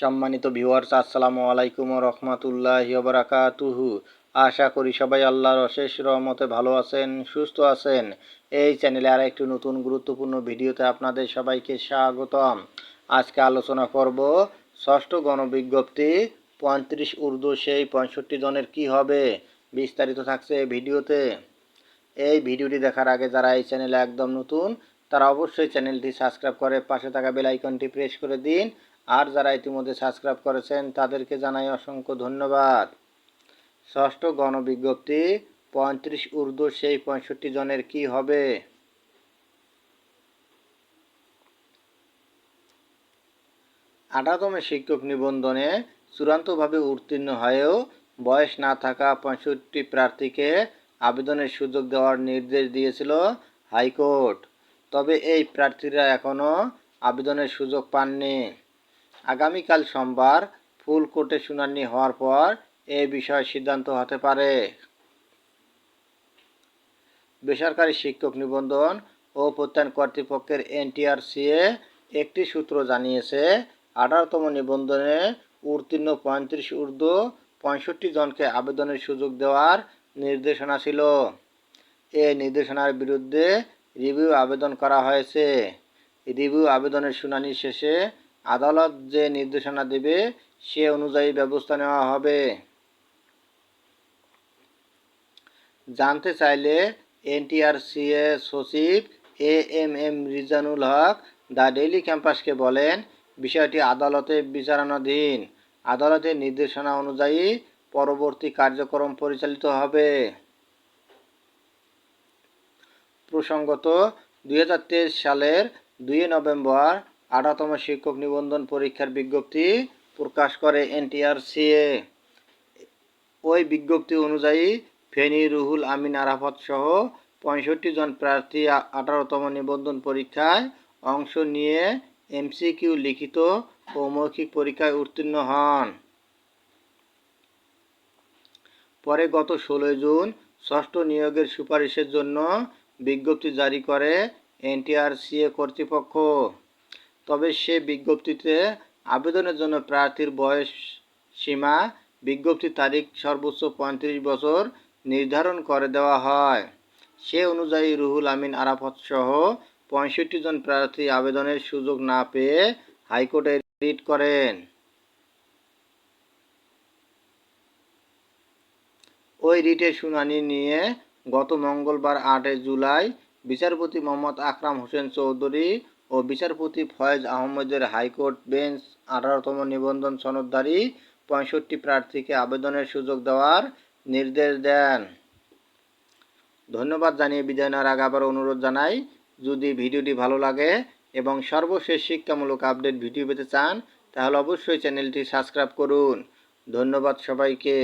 সম্মানিত ভিউয়ার্স আসসালামু আলাইকুম রহমতুল্লাহ বারাকাতুহু। আশা করি সবাই আল্লাহর অশেষ রহমতে ভালো আছেন, সুস্থ আছেন। এই চ্যানেলে আর একটি নতুন গুরুত্বপূর্ণ ভিডিওতে আপনাদের সবাইকে স্বাগতম। আজকে আলোচনা করব ষষ্ঠ গণবিজ্ঞপ্তি, পঁয়ত্রিশ উর্দু, সেই পঁয়ষট্টি জনের কি হবে, বিস্তারিত থাকছে এই ভিডিওতে। এই ভিডিওটি দেখার আগে যারা এই চ্যানেলে একদম নতুন, তারা অবশ্যই চ্যানেলটি সাবস্ক্রাইব করে পাশে থাকা বেল আইকনটি প্রেস করে দিন। আর যারা ইতিমধ্যে সাবস্ক্রাইব করেছেন, তাদেরকে জানাই অসংখ্য ধন্যবাদ। ষষ্ঠ গণবিজ্ঞপ্তি, পঁয়ত্রিশ উর্দু, সেই পঁয়ষট্টি জনের কি হবে? আঠারোতম শিক্ষক নিবন্ধনে চূড়ান্তভাবে উত্তীর্ণ হয়েও বয়স না থাকা পঁয়ষট্টি প্রার্থীকে আবেদনের সুযোগ দেওয়ার নির্দেশ দিয়েছিল হাইকোর্ট। তবে এই প্রার্থীরা এখনও আবেদনের সুযোগ পাননি। আগামীকাল সোমবার ফুল কোর্টে শুনানি হওয়ার পর এ বিষয়ে সিদ্ধান্ত হতে পারে। বেসরকারি শিক্ষক নিবন্ধন ও প্রত্যয়ন কর্তৃপক্ষের এনটিআরসিএ একটি সূত্র জানিয়েছে, আঠারোতম নিবন্ধনে উত্তীর্ণ পঁয়ত্রিশ ঊর্ধ্ব পঁয়ষট্টি জনকে আবেদনের সুযোগ দেওয়ার নির্দেশনা ছিল। এ নির্দেশনার বিরুদ্ধে রিভিউ আবেদন করা হয়েছে। রিভিউ আবেদনের শুনানি শেষে আদালত যে নির্দেশনা দেবে, সে অনুযায়ী ব্যবস্থা নেওয়া হবে। জানতে চাইলে এনটিআরসিএ সচিব A M M Rizanul Hoque the daily ক্যাম্পাসকে বলেন, বিষয়টি আদালতে বিচারণাধীন আদালতের নির্দেশনা অনুযায়ী পরবর্তী কার্যক্রম পরিচালিত হবে। প্রসঙ্গত, দুই হাজার তেইশ সালের দুই নভেম্বর আঠারোতম শিক্ষক নিবন্ধন পরীক্ষার বিজ্ঞপ্তি প্রকাশ করে এনটিআরসিএ ওই বিজ্ঞপ্তি অনুযায়ী ফেনী, রুহুল, আমিন, আরাফাত সহ পঁয়ষট্টি জন প্রার্থী আঠারোতম নিবন্ধন পরীক্ষায় অংশ নিয়ে এমসিকিউ লিখিত ও মৌখিক পরীক্ষায় উত্তীর্ণ হন। পরে গত ষোলোই জুন ষষ্ঠ নিয়োগের সুপারিশের জন্য বিজ্ঞপ্তি জারি করে এনটিআরসিএ কর্তৃপক্ষ। তবে সে বিজ্ঞপ্তিতে আবেদনের জন্য প্রার্থীর বয়স সীমা বিজ্ঞপ্তির তারিখ সর্বোচ্চ পঁয়ত্রিশ বছর নির্ধারণ করে দেওয়া হয়। সে অনুযায়ী রুহুল আমিন আরাফত সহ পঁয়ষট্টি জন প্রার্থী আবেদনের সুযোগ না পেয়ে হাইকোর্টে রিট করেন। ওই রিটের শুনানি নিয়ে গত মঙ্গলবার আটই জুলাই বিচারপতি মোহাম্মদ আকরাম হোসেন চৌধুরী ও বিচারপতি ফয়েজ আহমেদের হাইকোর্ট বেঞ্চ আঠারোতম নিবন্ধন সনদধারী পঁয়ষট্টি প্রার্থীকে আবেদনের সুযোগ দেওয়ার নির্দেশ দেন। ধন্যবাদ জানিয়ে বিদায় নেওয়ার আগে আবার অনুরোধ জানাই, যদি ভিডিওটি ভালো লাগে এবং সর্বশেষ শিক্ষামূলক আপডেট ভিডিও পেতে চান, তাহলে অবশ্যই চ্যানেলটি সাবস্ক্রাইব করুন। ধন্যবাদ সবাইকে।